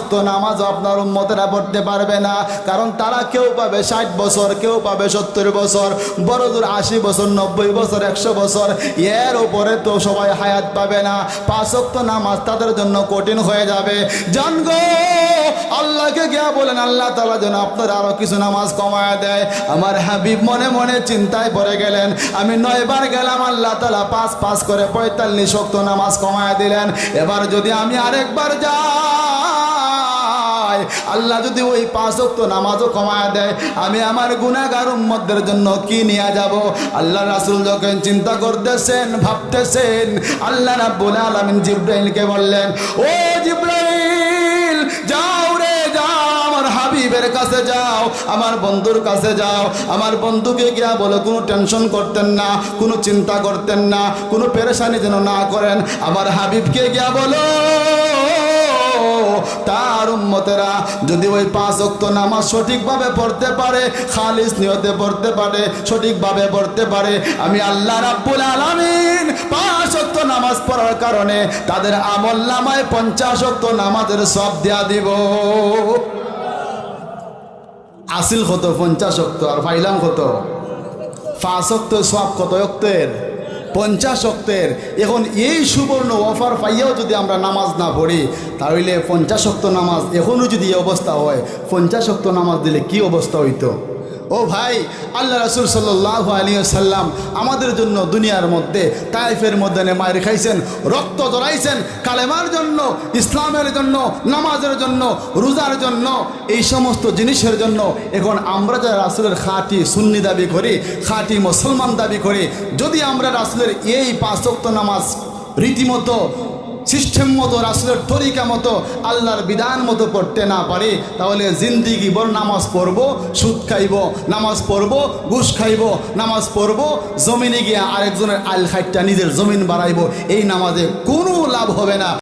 অক্ত নামাজ আপনার উম্মতেরা পড়তে পারবে না। কারণ তারা কেউ পাবে ষাট বছর, কেউ পাবে সত্তর বছর, বড় দূর আশি বছর, নব্বই বছর, একশো বছর। এর উপরে তো সবাই হায়াত পাবে না। পাঁচক্ত নামাজ তাদের জন্য কঠিন হয়ে যাবে। জানগো আল্লাহকে গিয়া বলেন, আল্লাহ তালা যেন আপনার আরও কিছু নামাজ কমায় দেয়। আমার হাবিব মনে মনে চিন্তায় পড়ে গেলেন, আমি নয়বার গেলাম, আল্লাহ তালা পাঁচ পাঁচ করে পঁয়তাল্লিশ শক্ত নামাজ কমায় দিলেন। এবার যদি আমি আরেকবার যাই আল্লাহ যদি ওই পাঁচ অক্ত নামাজও কমায় দেয়, আমি আমার গুণাগার উম্মদের জন্য কি নিয়ে যাব? আল্লাহ রাসুল যখন চিন্তা করতেছেন, ভাবতেছেন, আল্লাহ রাব্বুল আলামিন জিব্রাইলকে বললেন, ও জিব্রাইল, যাও রে, যাও, আমার হাবিবের কাছে যাও, আমার বন্ধুর কাছে যাও, আমার বন্ধুকে গিয়া বলে, কোনো টেনশন করতেন না, কোনো চিন্তা করতেন না, কোনো পেরেশানি যেন না করেন, আমার হাবিবকে গিয়া বলো উম্মতেরা যদি ওই পাঁচ অক্ত নামাজ সঠিকভাবে পড়তে পারে, খালিস নিয়তে পড়তে পারে, সঠিকভাবে পড়তে পারে, আমি আল্লাহ রাব্বুল আলামিন পাঁচ অক্ত নামাজ পড়ার কারণে তাদের আমল নামায় পঞ্চাশ অক্ত নামাজের সব দেয়া দিব। আসিল কত? পঞ্চাশ অক্ত আর ফাইলাম কত? পাঁচ অক্ত সব কত অক্তের পঞ্চাশ অক্তের। এখন এই সুবর্ণ অফার পাইয়াও যদি আমরা নামাজ না পড়ি, তাহলে পঞ্চাশ অক্ত নামাজ এখনও যদি এই অবস্থা হয়, পঞ্চাশ অক্ত নামাজ দিলে কি অবস্থা হইতো? ও ভাই, আল্লাহ রাসুল সাল্লাহ আলী সাল্লাম আমাদের জন্য দুনিয়ার মধ্যে তাইফের মধ্যে মায়ের খাইছেন, রক্ত জড়াইছেন, কালেমার জন্য, ইসলামের জন্য, নামাজের জন্য, রোজার জন্য, এই সমস্ত জিনিসের জন্য এখন আমরা যারা রাসুলের খাঁটি সুন্নি দাবি করি, খাঁটি মুসলমান দাবি করি, যদি আমরা রাসুলের এই পাঁচক্ত নামাজ রীতিমতো সিস্টেম মতো, রাসুলের তরিকা মতো, আল্লাহর বিধান মতো পড়তে না পারি, তাহলে জিন্দিগি বল নামাজ পড়ব, সুদ খাইব, নামাজ পড়ব, ঘুষ খাইব, নামাজ পড়ব, জমিনে গিয়ে আরেকজনের আল খাইটটা নিজের জমিন বাড়াইব, এই নামাজে কোনো লাভ হবে না।